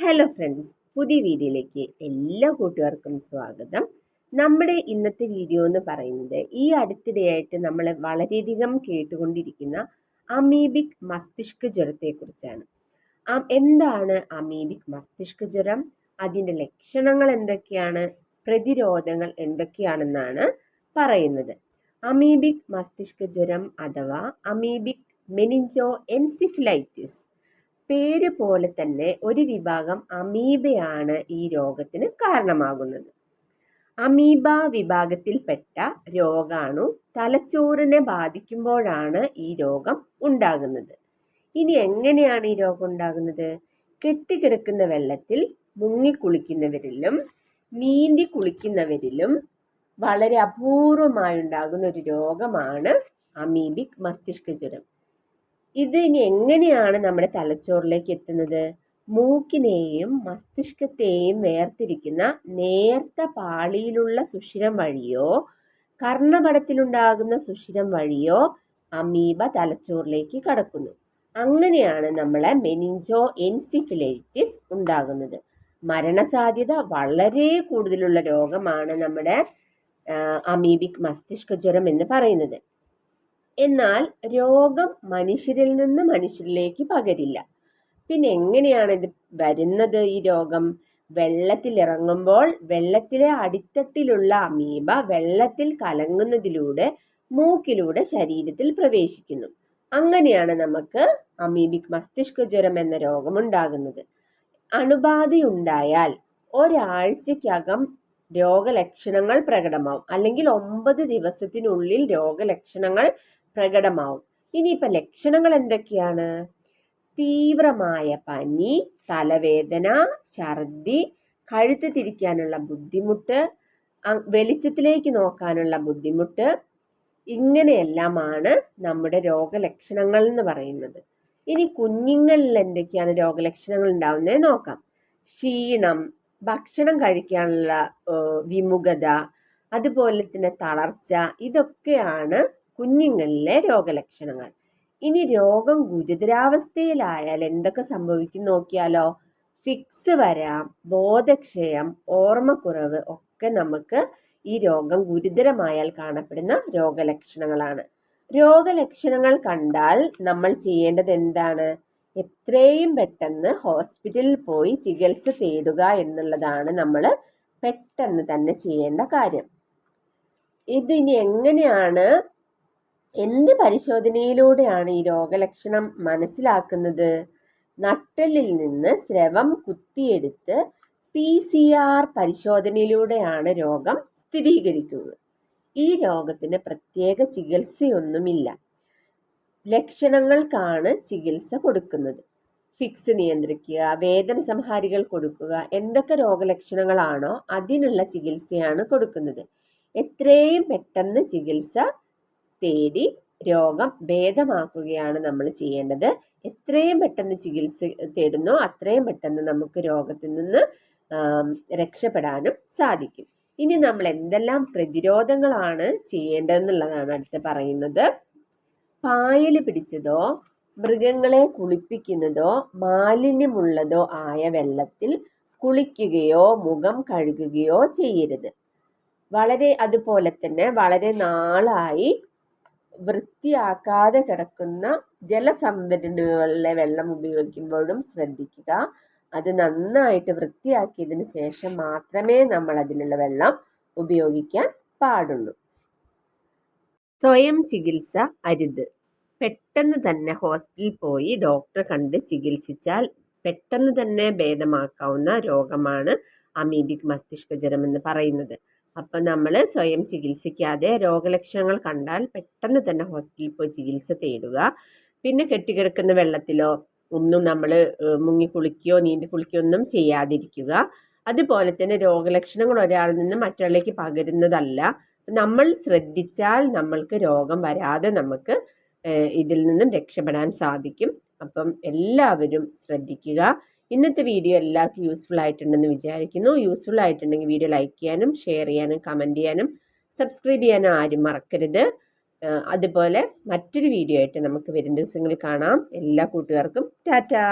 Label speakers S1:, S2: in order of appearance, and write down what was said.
S1: Hello friends പുതിയ വീഡിയോയിലേക്ക് എല്ലാ കൂട്ടുകാർക്കും സ്വാഗതം. നമ്മുടെ ഇന്നത്തെ വീഡിയോ എന്ന് പറയുന്നത് ഈ അടുത്തിടെയായിട്ട് നമ്മൾ വളരെയധികം കേട്ടുകൊണ്ടിരിക്കുന്ന അമീബിക് മസ്തിഷ്ക ജ്വരത്തെക്കുറിച്ചാണ് എന്താണ് അമീബിക് മസ്തിഷ്ക ജ്വരം? അതിന്റെ ലക്ഷണങ്ങൾ എന്തൊക്കെയാണ്? പ്രതിരോധങ്ങൾ എന്തൊക്കെയാണെന്നാണ് പറയുന്നത്. അമീബിക് മസ്തിഷ്ക ജ്വരം അഥവാ അമീബിക് മെനിഞ്ചോ എൻസിഫിലൈറ്റിസ് പേര് പോലെ തന്നെ ഒരു വിഭാഗം അമീബയാണ് ഈ രോഗത്തിന് കാരണമാകുന്നത്. അമീബ വിഭാഗത്തിൽപ്പെട്ട രോഗാണു തലച്ചോറിനെ ബാധിക്കുമ്പോഴാണ് ഈ രോഗം ഉണ്ടാകുന്നത്. ഇനി എങ്ങനെയാണ് ഈ രോഗം ഉണ്ടാകുന്നത്? കെട്ടിക്കിടക്കുന്ന വെള്ളത്തിൽ മുങ്ങിക്കുളിക്കുന്നവരിലും നീന്തി കുളിക്കുന്നവരിലും വളരെ അപൂർവമായി ഉണ്ടാകുന്ന ഒരു രോഗമാണ് അമീബിക് മസ്തിഷ്ക ജ്വരം ഇത് ഇനി എങ്ങനെയാണ് നമ്മുടെ തലച്ചോറിലേക്ക് എത്തുന്നത്? മൂക്കിനെയും മസ്തിഷ്കത്തെയും വേർതിരിക്കുന്ന നേർത്ത പാളിയിലുള്ള സുഷിരം വഴിയോ കർണപടത്തിലുണ്ടാകുന്ന സുഷിരം വഴിയോ അമീബ തലച്ചോറിലേക്ക് കടക്കുന്നു. അങ്ങനെയാണ് നമ്മളെ മെനിഞ്ചോ എൻസിഫിലൈറ്റിസ് ഉണ്ടാകുന്നത്. മരണസാധ്യത വളരെ കൂടുതലുള്ള രോഗമാണ് നമ്മുടെ അമീബിക് മസ്തിഷ്ക ജ്വരം എന്ന് പറയുന്നത്. എന്നാൽ രോഗം മനുഷ്യരിൽ നിന്ന് മനുഷ്യരിലേക്ക് പകരില്ല. പിന്നെ എങ്ങനെയാണ് ഇത് വരുന്നത് ഈ രോഗം? വെള്ളത്തിലിറങ്ങുമ്പോൾ വെള്ളത്തിലെ അടിത്തട്ടിലുള്ള അമീബ വെള്ളത്തിൽ കലങ്ങുന്നതിലൂടെ മൂക്കിലൂടെ ശരീരത്തിൽ പ്രവേശിക്കുന്നു. അങ്ങനെയാണ് നമുക്ക് അമീബിക് മസ്തിഷ്ക ജ്വരം എന്ന രോഗം ഉണ്ടാകുന്നത്. അണുബാധയുണ്ടായാൽ ഒരാഴ്ചക്കകം രോഗലക്ഷണങ്ങൾ പ്രകടമാവും. അല്ലെങ്കിൽ ഒമ്പത് ദിവസത്തിനുള്ളിൽ രോഗലക്ഷണങ്ങൾ പ്രകടമാവും. ഇനിയിപ്പോൾ ലക്ഷണങ്ങൾ എന്തൊക്കെയാണ്? തീവ്രമായ പനി തലവേദന ഛർദി കഴുത്ത് തിരിക്കാനുള്ള ബുദ്ധിമുട്ട് വെളിച്ചത്തിലേക്ക് നോക്കാനുള്ള ബുദ്ധിമുട്ട് ഇങ്ങനെയെല്ലാമാണ് നമ്മുടെ രോഗലക്ഷണങ്ങൾ എന്ന് പറയുന്നത്. ഇനി കുഞ്ഞുങ്ങളിൽ എന്തൊക്കെയാണ് രോഗലക്ഷണങ്ങൾ ഉണ്ടാവുന്നത് നോക്കാം. ക്ഷീണം ഭക്ഷണം കഴിക്കാനുള്ള വിമുഖത അതുപോലെ തന്നെ തളർച്ച ഇതൊക്കെയാണ് കുഞ്ഞുങ്ങളിലെ രോഗലക്ഷണങ്ങൾ. ഇനി രോഗം ഗുരുതരാവസ്ഥയിലായാൽ എന്തൊക്കെ സംഭവിക്കും നോക്കിയാലോ? ഫിക്സ് വരാം ബോധക്ഷയം ഓർമ്മക്കുറവ് ഒക്കെ നമുക്ക് ഈ രോഗം ഗുരുതരമായാൽ കാണപ്പെടുന്ന രോഗലക്ഷണങ്ങളാണ്. രോഗലക്ഷണങ്ങൾ കണ്ടാൽ നമ്മൾ ചെയ്യേണ്ടത് എന്താണ്? എത്രയും പെട്ടെന്ന് ഹോസ്പിറ്റലിൽ പോയി ചികിത്സ തേടുക എന്നുള്ളതാണ് നമ്മൾ പെട്ടെന്ന് തന്നെ ചെയ്യേണ്ട കാര്യം. ഇതിനി എങ്ങനെയാണ് എന്ത് പരിശോധനയിലൂടെയാണ് ഈ രോഗലക്ഷണം മനസ്സിലാക്കുന്നത്? നട്ടലിൽ നിന്ന് സ്രവം കുത്തിയെടുത്ത് പി സി ആർ പരിശോധനയിലൂടെയാണ് രോഗം സ്ഥിരീകരിക്കുന്നത്. ഈ രോഗത്തിന് പ്രത്യേക ചികിത്സയൊന്നുമില്ല. ലക്ഷണങ്ങൾക്കാണ് ചികിത്സ കൊടുക്കുന്നത്. ഫിക്സ് നിയന്ത്രിക്കുക വേദന സംഹാരികൾ കൊടുക്കുക എന്തൊക്കെ രോഗലക്ഷണങ്ങളാണോ അതിനുള്ള ചികിത്സയാണ് കൊടുക്കുന്നത്. എത്രയും പെട്ടെന്ന് ചികിത്സ തേടി രോഗം ഭേദമാക്കുകയാണ് നമ്മൾ ചെയ്യേണ്ടത്. എത്രയും പെട്ടെന്ന് ചികിത്സ തേടുന്നോ അത്രയും പെട്ടെന്ന് നമുക്ക് രോഗത്തിൽ നിന്ന് രക്ഷപ്പെടാനും സാധിക്കും. ഇനി നമ്മൾ എന്തെല്ലാം പ്രതിരോധങ്ങളാണ് ചെയ്യേണ്ടതെന്നുള്ളതാണ് അടുത്ത് പറയുന്നത്. പായൽ പിടിച്ചതോ മൃഗങ്ങളെ കുളിപ്പിക്കുന്നതോ മാലിന്യമുള്ളതോ ആയ വെള്ളത്തിൽ കുളിക്കുകയോ മുഖം കഴുകുകയോ ചെയ്യരുത്. വളരെ അതുപോലെ തന്നെ വളരെ നാളായി വൃത്തിയാക്കാതെ കിടക്കുന്ന ജലസംഭരണികളിലെ വെള്ളം ഉപയോഗിക്കുമ്പോഴും ശ്രദ്ധിക്കുക. അത് നന്നായിട്ട് വൃത്തിയാക്കിയതിന് ശേഷം മാത്രമേ നമ്മൾ അതിലുള്ള വെള്ളം ഉപയോഗിക്കാൻ പാടുള്ളൂ. സ്വയം ചികിത്സ അരുത്. പെട്ടെന്ന് തന്നെ ഹോസ്പിറ്റലിൽ പോയി ഡോക്ടറെ കണ്ട് ചികിത്സിച്ചാൽ പെട്ടെന്ന് തന്നെ ഭേദമാക്കാവുന്ന രോഗമാണ് അമീബിക് മസ്തിഷ്ക ജ്വരം എന്ന് പറയുന്നത്. അപ്പം നമ്മൾ സ്വയം ചികിത്സിക്കാതെ രോഗലക്ഷണങ്ങൾ കണ്ടാൽ പെട്ടെന്ന് തന്നെ ഹോസ്പിറ്റലിൽ പോയി ചികിത്സ തേടുക. പിന്നെ കെട്ടിക്കിടക്കുന്ന വെള്ളത്തിലോ ഒന്നും നമ്മൾ മുങ്ങി കുളിക്കുകയോ നീന്തി കുളിക്കുകയോ ഒന്നും ചെയ്യാതിരിക്കുക. അതുപോലെ തന്നെ രോഗലക്ഷണങ്ങൾ ഒരാളിൽ നിന്ന് മറ്റൊരാളിലേക്ക് പകരുന്നതല്ല. നമ്മൾ ശ്രദ്ധിച്ചാൽ നമ്മൾക്ക് രോഗം വരാതെ നമുക്ക് ഇതിൽ നിന്നും രക്ഷപ്പെടാൻ സാധിക്കും. അപ്പം എല്ലാവരും ശ്രദ്ധിക്കുക. ഇന്നത്തെ വീഡിയോ എല്ലാവർക്കും യൂസ്ഫുൾ ആയിട്ടുണ്ടെന്ന് വിചാരിക്കുന്നു. യൂസ്ഫുൾ ആയിട്ടുണ്ടെങ്കിൽ വീഡിയോ ലൈക്ക് ചെയ്യാനും ഷെയർ ചെയ്യാനും കമന്റ് ചെയ്യാനും സബ്സ്ക്രൈബ് ചെയ്യാനും ആരും മറക്കരുത്. അതുപോലെ മറ്റൊരു വീഡിയോ ആയിട്ട് നമുക്ക് വരും ദിവസങ്ങളിൽ കാണാം. എല്ലാ കൂട്ടുകാർക്കും ടാറ്റാ!